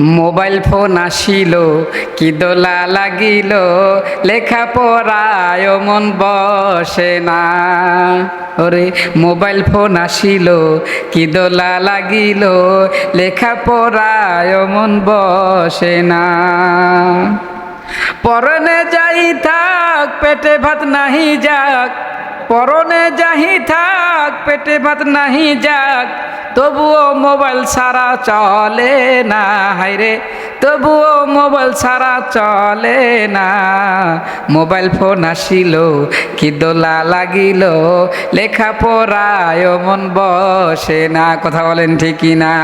Mobile phone আসিল, কি দোলা লাগিল লেখা পড়ায় মন বসে না। ওরে, মোবাইল ফোন আসিল, কি দোলা লাগিল লেখা পড়ায় মন বসে না। পরনে যাই থাক, পেটে ভাত নাহি যাক। পরনে যাহি থাক, পেটে ভাত নাহি যাক। তবুও মোবাইল ছাড়া চলে না হাইরে তবুও মোবাইল ছাড়া চলে না। মোবাইল ফোন আসিল, কি দোলা লাগিল। লেখা পড়ায় মন বসে না, কথা বলেন ঠিকই না।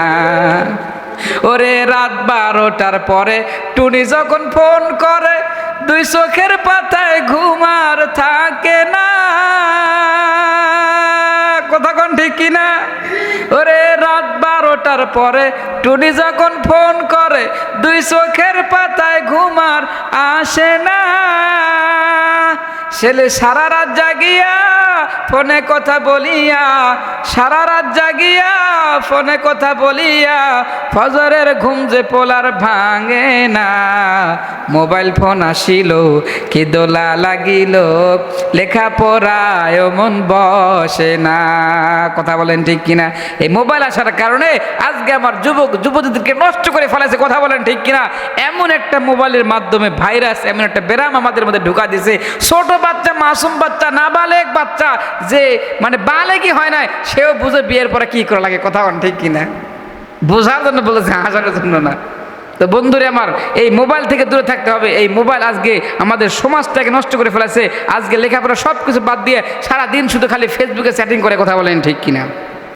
ওরে রাত বারোটার পরে টুনি যখন ফোন করে, দুই চোখের পাতায় ঘুমার কোন? ওরে রাত বারোটার পরে টুনি যখন ফোন করে, দুই চোখের পাতায় ঘুমার আসে না। ছেলে সারা রাত জাগিয়া ফোনে কথা বলিয়া সারা রাত জাগিয়া ফোনে কথা বলিয়া ফজরের ঘুম যে পোলার ভাঙে না। মোবাইল ফোন আসিল, কি দোলা লাগিল লেখা পড়ায় মন বসে না। কথা বলেন ঠিক কিনা? এই মোবাইল আসার কারণে আজকে আমার যুবক, যুবতীদেরকে নষ্ট করে ফেলেছে কথা বলেন ঠিক কিনা? এমন একটা মোবাইলের মাধ্যমে ভাইরাস, এমন একটা ব্যারাম আমাদের মধ্যে ঢুকা দিছে। ছোট বাচ্চা, মাসুম বাচ্চা না নাবালেক বাচ্চা, যে মানে বালেগই হয় না সেও বুঝে বিয়ের পরে কি করা লাগে কথা ঠিক কিনা? বোঝার জন্য বলেছে, হাসানোর জন্য না। তো বন্ধুরে আমার, এই মোবাইল থেকে দূরে থাকতে হবে। এই মোবাইল আজকে আমাদের সমাজটাকে নষ্ট করে ফেলেছে। আজকে লেখাপড়া সব কিছু বাদ দিয়ে সারা দিন শুধু খালি ফেসবুকে চ্যাটিং করে কথা বলেন, ঠিক কিনা?